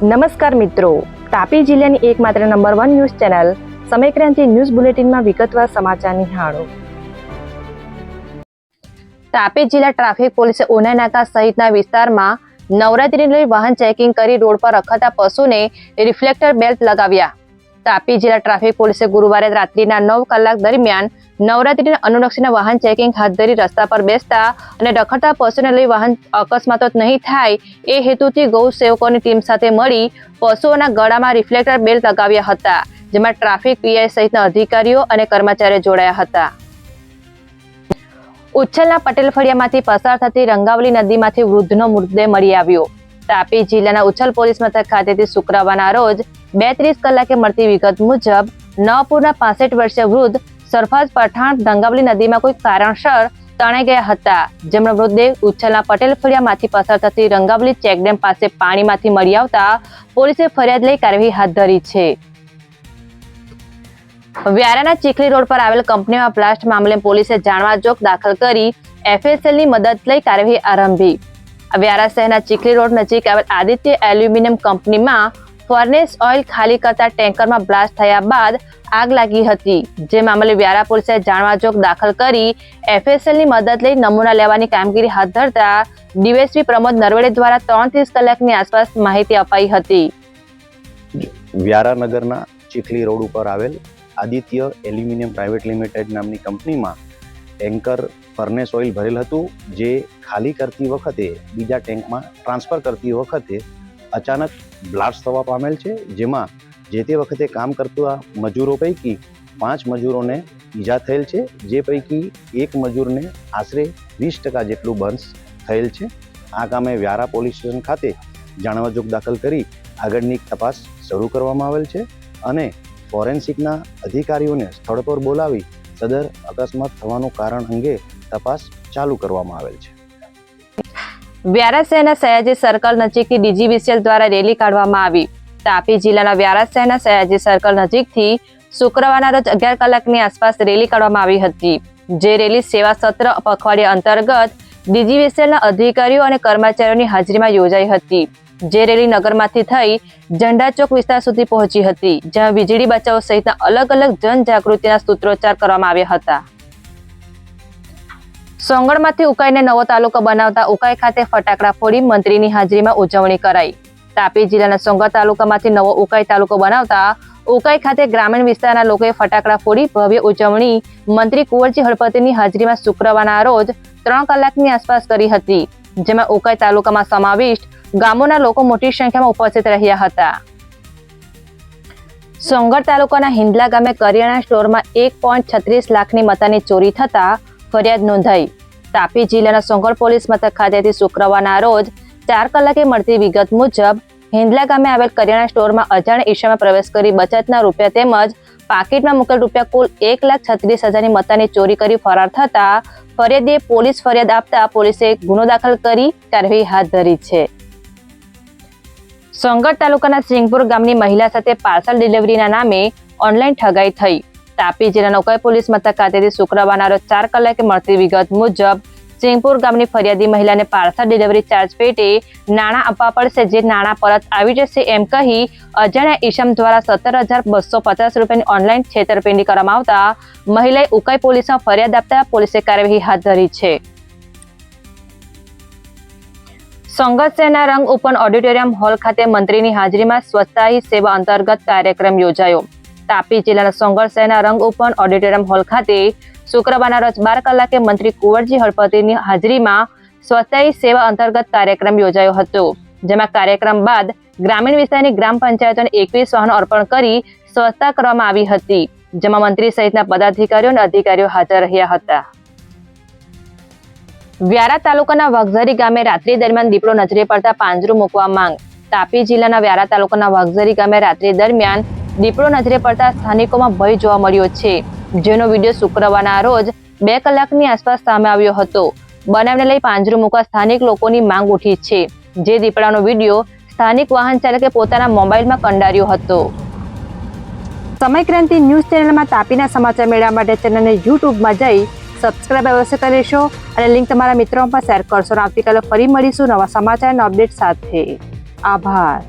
નમસ્કાર મિત્રો. તાપી જિલ્લાની એકમાત્ર number one news channel Samaykranti news બુલેટિનમાં વિગતવાર સમાચાર નિહાળો. તાપી જિલ્લા ટ્રાફિક પોલીસે ઉના નાકા સહિતના વિસ્તારમાં નવરાત્રીને વાહન ચેકિંગ કરી રોડ પર રખાતા પશુને રિફ્લેક્ટર બેલ્ટ લગાવ્યા. તાપી જિલ્લા ટ્રાફિક પોલીસે ગુરુવારે રાત્રિના નવ કલાક દરમિયાન નવરાત્રીને અનુલક્ષીને વાહન ચેકિંગ હાથ ધરી રસ્તા પર બેસતા અને રખડતા પશુને લઈ વાહન અકસ્માતો નહીં થાય એ હેતુથી ગૌ સેવકોની ટીમ સાથે મળી પશુઓના ગળામાં રિફ્લેક્ટર બેલ્ટ લગાવ્યા હતા, જેમાં ટ્રાફિક પીઆઈ સહિતના અધિકારીઓ અને કર્મચારીઓ જોડાયા હતા. ઉચ્છલના પટેલ ફળિયામાંથી પસાર થતી રંગાવલી નદીમાંથી વૃદ્ધનો મૃતદેહ મળી આવ્યો. તાપી જિલ્લાના ઉચ્છલ પોલીસ મથક ખાતેથી શુક્રવારના રોજ બે ત્રીસ કલાકે મળતી વિગત મુજબ, નવપુરના પાસઠ વર્ષીય વૃદ્ધ સરફાજ પઠાણ રંગાવલી નદીમાં કોઈ કારણસર તણાઈ ગયા હતા. જેમનો મૃતદેહ ઉચ્છલના પટેલ ફળિયામાંથી પસાર થતી રંગાવલી ચેકડેમ પાસે પાણીમાંથી મળી આવતા પોલીસે ફરિયાદ લઈ કાર્યવાહી હાથ ધરી છે. વ્યારાના ચીખલી રોડ પર આવેલ કંપનીમાં બ્લાસ્ટ મામલે પોલીસે જાણવા જોગ દાખલ કરી એફએસએલની મદદ લઈ કાર્યવાહી આરંભી. વ્યારા શહેરના ચીખલી રોડ નજીક આવેલ આદિત્ય એલ્યુમિનિયમ કંપનીમાં ફર્નેસ ઓઇલ ખાલી કરતા ટેન્કરમાં બ્લાસ્ટ થયા બાદ આગ લાગી હતી. જે મામલે વ્યારા પોલીસે જાણવા જોગ દાખલ કરી એફએસએલની મદદ લઈ નમૂના લેવાની કામગીરી હાથ ધરતા ડીએસપી પ્રમોદ નરવડે દ્વારા ત્રણ ત્રીસ કલાકની આસપાસ માહિતી અપાઈ હતી. વ્યારાનગરના ચીખલી રોડ ઉપર આવેલ આદિત્ય એલ્યુમિનિયમ પ્રાઇવેટ લિમિટેડ નામની કંપનીમાં ટેન્કર ફર્નેસ ઓઇલ ભરેલ હતું, જે ખાલી કરતી વખતે બીજા ટેન્કમાં ટ્રાન્સફર કરતી વખતે અચાનક બ્લાસ્ટ થવા પામેલ છે, જેમાં જે તે વખતે કામ કરતા મજૂરો પૈકી પાંચ મજૂરોને ઈજા થયેલ છે, જે પૈકી એક મજૂરને આશરે વીસ ટકા જેટલું બર્ન્સ થયેલ છે. આ કામે વ્યારા પોલીસ સ્ટેશન ખાતે જાણવાજોગ દાખલ કરી આગળની તપાસ શરૂ કરવામાં આવેલ છે અને ફોરેન્સિકના અધિકારીઓને સ્થળ પર બોલાવી સદર અકસ્માત થવાનું કારણ અંગે તપાસ ચાલુ કરવામાં આવેલ છે. વ્યારા શહેરના સયાજી સર્કલ નજીકથી ડીજીવીસીએલ દ્વારા રેલી કાઢવામાં આવી. તાપી જિલ્લાના વ્યારા શહેરના સયાજી સર્કલ નજીકથી શુક્રવારના રોજ અગિયાર કલાકની આસપાસ રેલી કાઢવામાં આવી હતી. જે રેલી સેવા સત્ર પખવાડિયા અંતર્ગત ડીજીવીસીએલના અધિકારીઓ અને કર્મચારીઓની હાજરીમાં યોજાઈ હતી. જે રેલી નગરમાંથી થઈ ઝંડા ચોક વિસ્તાર સુધી પહોંચી હતી, જ્યાં વીજળી બચાવો સહિતના અલગ અલગ જનજાગૃતિના સૂત્રોચ્ચાર કરવામાં આવ્યા હતા. સોંગણમાંથી ઉકાઈને નવો તાલુકો બનાવતા ઉકાઈ ખાતે ફટાકડા ફોડી મંત્રીની હાજરીમાં ઉજવણી કરાઈ. તાપી જિલ્લાના સોંગણ તાલુકામાંથી નવો ઉકાઈ તાલુકો બનાવતા ઉકાઈ ખાતે ગ્રામીણ વિસ્તારના લોકોએ ફટાકડા ફોડી ભવ્ય ઉજવણી મંત્રી કુંવરજી હળપતિની હાજરીમાં શુક્રવારના રોજ ત્રણ કલાકની આસપાસ કરી હતી, જેમાં ઉકાઈ તાલુકામાં સમાવિષ્ટ ગામોના લોકો મોટી સંખ્યામાં ઉપસ્થિત રહ્યા હતા. સોંગર તાલુકાના હિંદલા ગામે કરિયાણા સ્ટોરમાં એક પોઈન્ટ છત્રીસ લાખની મતાની ચોરી થતા ફરિયાદ નોંધાઈ. તાપી જિલ્લાના સોંગઢ પોલીસ મથક ખાતેથી શુક્રવારના રોજ ચાર કલાકે મળતી વિગત મુજબ હિંદલા ગામે આવેલ કરિયાણા સ્ટોરમાં અજાણ ઈશામાં પ્રવેશ કરી બચતના રૂપિયા તેમજ પાકીટમાં મુકેલ રૂપિયા કુલ એક લાખ છત્રીસ હજારની મતાની ચોરી કરી ફરાર થતા ફરિયાદીએ પોલીસ ફરિયાદ આપતા પોલીસે ગુનો દાખલ કરી કાર્યવાહી હાથ ધરી છે. સોંગઢ તાલુકાના સિંગપુર ગામની મહિલા સાથે પાર્સલ ડિલિવરીના નામે ઓનલાઈન ઠગાઈ થઈ. તાપી જિલ્લાના ઉકાઈ પોલીસ મથક ખાતેથી શુક્રવારના રોજ ચાર કલાકે મળતી વિગત મુજબ સિંગપુર ગામની ફરિયાદી મહિલાને પાર્સલ ડિલિવરી ચાર્જ પેટે નાણાં આપવા પડશે, જે નાણાં પરત આવી જશે એમ કહી અજાણ્યા ઈશમ દ્વારા સત્તર હજાર બસો પચાસ રૂપિયાની ઓનલાઈન છેતરપિંડી કરવામાં આવતા મહિલાએ ઉકાઈ પોલીસમાં ફરિયાદ આપતા પોલીસે કાર્યવાહી હાથ ધરી છે. શહેરના રંગ ઓપન ઓડિટોરિયમ હોલ ખાતે મંત્રીની હાજરીમાં સ્વચ્છતા સેવા અંતર્ગત કાર્યક્રમ યોજાયો. તાપી જિલ્લાના સોંગર શહેરના રંગ ઓપન ઓડિટોરિયમ હોલ ખાતે શુક્રવારના રોજ બાર કલાકે મંત્રી કુંવરજી હળપતિની હાજરીમાં સ્વચ્છતા સેવા અંતર્ગત કાર્યક્રમ યોજાયો હતો, જેમાં કાર્યક્રમ બાદ ગ્રામીણ વિસ્તારની ગ્રામ પંચાયતોને એકવીસ વાહનો અર્પણ કરી સ્વચ્છતા કરવામાં આવી હતી, જેમાં મંત્રી સહિતના પદાધિકારીઓ અને અધિકારીઓ હાજર રહ્યા હતા. વ્યારા તાલુકાના વાઘઝરી ગામે રાત્રિ દરમિયાન દીપડો નજરે પડતા પાંજરું મૂકવા માંગ, તાપી જિલ્લાના વ્યારા તાલુકાના વાઘઝરી ગામે રાત્રિ દરમિયાન દીપડો નજરે પડતા સ્થાનિકોમાં ભય જોવા મળ્યો છે. જેનો વીડિયો શુક્રવારના રોજ બે કલાકની આસપાસ સામે આવ્યો હતો. બનાવને લઈ પાંજરું મૂકવા સ્થાનિક લોકોની માંગ ઉઠી છે. જે દીપડાનો વીડિયો સ્થાનિક વાહન ચાલકે પોતાના મોબાઈલમાં કંડાર્યો હતો. સમયક્રાંતિ ન્યૂઝ ચેનલમાં તાપીના સમાચાર મેળવવા માટે ચેનલને યુટ્યુબમાં જઈ સબસ્ક્રાઈબ અવશ્ય કરી લેશો અને લિંક તમારા મિત્રોમાં પણ શેર કરશો. અને આવતીકાલે ફરી મળીશું નવા સમાચારના અપડેટ સાથે. આભાર.